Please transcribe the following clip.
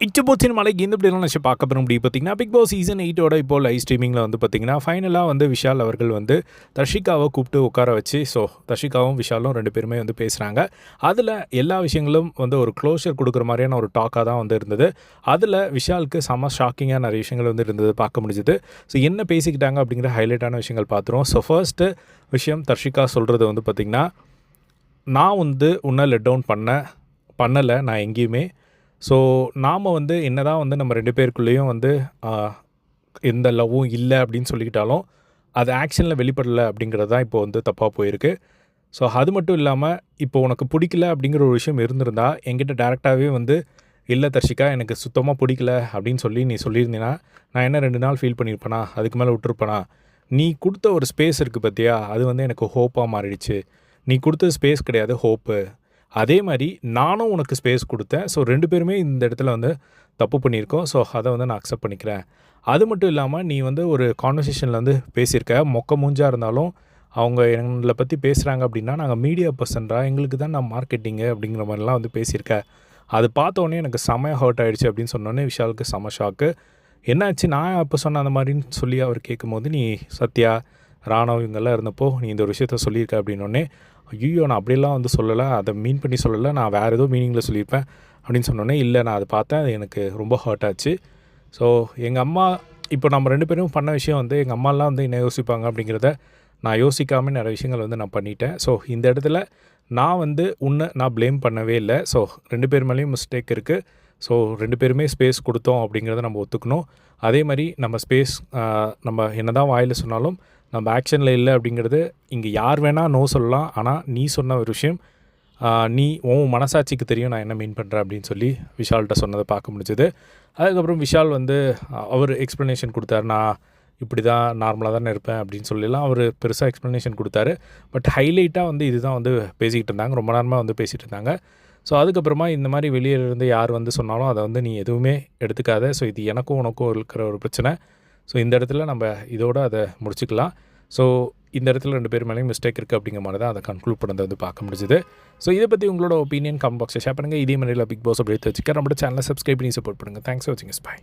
இச்சபோச்சின் மலைக்கு இந்த இப்படிலாம் நினச்சி பார்க்க போகிற முடியும் பார்த்தீங்கன்னா பிக் பாஸ் சீசன் எயிட்டோட இப்போ லைவ் ஸ்ட்ரீமிங்கில் வந்து பார்த்தீங்கன்னா ஃபைனலாக வந்து விஷால் அவர்கள் வந்து தர்ஷிகாவை கூப்பிட்டு உட்கார வச்சு ஸோ தர்ஷிகாவும் விஷாலும் ரெண்டு பேருமே வந்து பேசுகிறாங்க அதில் எல்லா விஷயங்களும் வந்து ஒரு க்ளோஷர் கொடுக்குற மாதிரியான ஒரு டாக்காக தான் வந்து இருந்தது. அதில் விஷாலுக்கு செம ஷாக்கிங்காக நிறைய விஷயங்கள் வந்து இருந்தது பார்க்க முடிஞ்சது. ஸோ என்ன பேசிக்கிட்டாங்க அப்படிங்கிற ஹைலைட்டான விஷயங்கள் பார்த்துருவோம். ஸோ ஃபர்ஸ்ட்டு விஷயம் தர்ஷிகா சொல்கிறது வந்து பார்த்திங்கன்னா நான் வந்து உன்னை லெட் டவுன் பண்ண பண்ணலை நான் எங்கேயுமே ஸோ நாம் வந்து என்ன தான் வந்து நம்ம ரெண்டு பேருக்குள்ளேயும் வந்து எந்த லவ்வும் இல்லை அப்படின்னு சொல்லிக்கிட்டாலும் அது ஆக்ஷனில் வெளிப்படலை அப்படிங்கிறது தான் இப்போ வந்து தப்பாக போயிருக்கு. ஸோ அது மட்டும் இல்லாமல் இப்போ உனக்கு பிடிக்கல அப்படிங்கிற ஒரு விஷயம் இருந்திருந்தா என்கிட்ட டேரெக்டாகவே வந்து இல்லை தர்ஷிகா எனக்கு சுத்தமாக பிடிக்கல அப்படின்னு சொல்லி நீ சொல்லியிருந்தீன்னா நான் என்ன ரெண்டு நாள் ஃபீல் பண்ணியிருப்பேனா? அதுக்கு மேலே விட்டுருப்பேனா? நீ கொடுத்த ஒரு ஸ்பேஸ் இருக்குது பார்த்தியா அது வந்து எனக்கு ஹோப்பாக மாறிடுச்சு. நீ கொடுத்த ஸ்பேஸ் கிடையாது ஹோப்பு அதே மாதிரி நானும் உனக்கு ஸ்பேஸ் கொடுத்தேன். ஸோ ரெண்டு பேருமே இந்த இடத்துல வந்து தப்பு பண்ணியிருக்கோம். ஸோ அதை வந்து நான் அக்செப்ட் பண்ணிக்கிறேன். அது மட்டும் இல்லாமல் நீ வந்து ஒரு கான்வர்சேஷனில் வந்து பேசியிருக்க. மொக்க மூஞ்சாக இருந்தாலும் அவங்க எங்களை பற்றி பேசுகிறாங்க அப்படின்னா நாங்கள் மீடியா பர்சன்டா எங்களுக்கு தான் நான் மார்க்கெட்டிங்கு அப்படிங்கிற மாதிரிலாம் வந்து பேசியிருக்க. அது பார்த்தோன்னே எனக்கு செமையாக ஹர்ட் ஆகிடுச்சு அப்படின்னு சொன்னோன்னே விஷாலுக்கு செம ஷாக்கு என்னாச்சு? நான் அப்போ சொன்ன அந்த மாதிரின்னு சொல்லி அவர் கேட்கும்போது நீ சத்யா ராணவ் இவங்கெல்லாம் இருந்தப்போ நீ இந்த ஒரு விஷயத்த சொல்லியிருக்க அப்படின்னோடனே ஐயோ நான் அப்படியெல்லாம் வந்து சொல்லலை. அதை மீன் பண்ணி சொல்லலை. நான் வேறு ஏதோ மீனிங்கில் சொல்லியிருப்பேன் அப்படின்னு சொன்னோன்னே இல்லை நான் அதை பார்த்தேன். அது எனக்கு ரொம்ப ஹர்ட் ஆச்சு. ஸோ எங்கள் அம்மா இப்போ நம்ம ரெண்டு பேரும் பண்ண விஷயம் வந்து எங்கள் அம்மாலாம் வந்து என்ன யோசிப்பாங்க அப்படிங்கிறத நான் யோசிக்காமல் நிறைய விஷயங்கள் வந்து நான் பண்ணிட்டேன். ஸோ இந்த இடத்துல நான் வந்து உன்னை நான் ப்ளேம் பண்ணவே இல்லை. ஸோ ரெண்டு பேர் மேலேயும் மிஸ்டேக் இருக்குது ஸோ ரெண்டு பேருமே ஸ்பேஸ் கொடுத்தோம் அப்படிங்கிறத நம்ம ஒத்துக்கணும். அதே மாதிரி நம்ம ஸ்பேஸ் நம்ம என்ன தான் வாயில் சொன்னாலும் நம்ம ஆக்ஷனில் இல்லை அப்படிங்கிறது இங்கே யார் வேணால் நோ சொல்லலாம். ஆனால் நீ சொன்ன ஒரு விஷயம் நீ உன் மனசாட்சிக்கு தெரியும் நான் என்ன மீன் பண்ணுறேன் அப்படின்னு சொல்லி விஷால்கிட்ட சொன்னதை பார்க்க முடிஞ்சது. அதுக்கப்புறம் விஷால் வந்து அவர் எக்ஸ்ப்ளனேஷன் கொடுத்தாரு நான் இப்படி தான் நார்மலாக தானே இருப்பேன் அப்படின்னு சொல்லிலாம் அவர் பெருசாக எக்ஸ்ப்ளனேஷன் கொடுத்தாரு. பட் ஹைலைட்டாக வந்து இதுதான் வந்து பேசிக்கிட்டு இருந்தாங்க. ரொம்ப நேரமாக வந்து பேசிகிட்டு இருந்தாங்க. ஸோ அதுக்கப்புறமா இந்த மாதிரி வெளியே இருந்து யார் வந்து சொன்னாலும் அதை வந்து நீ எதுவுமே எடுத்துக்காத. ஸோ இது எனக்கும் உனக்கும் இருக்கிற ஒரு பிரச்சனை. ஸோ இந்த இடத்துல நம்ம இதோடு அதை முடிச்சுக்கலாம். ஸோ இந்த இடத்துல ரெண்டு பேர் மேலேயும் மிஸ்டேக் இருக்குது அப்படிங்கிற மாதிரி தான் அதை கன்க்ளூட் பண்ணதை வந்து பார்க்க முடிஞ்சுது. ஸோ இதை பற்றி உங்களோட ஒப்பீனியன் கமெண்ட் பாக்ஸில் ஷேர் பண்ணுங்கள் இதே மாதிரியில் பிக் பாஸ் அப்படி எடுத்து வச்சுக்க நம்மளோட சேனலை சப்ஸ்கிரைப் பண்ணி சப்போர்ட் பண்ணுங்கள் தேங்க்ஸ் ஃபார் வாட்சிங் பை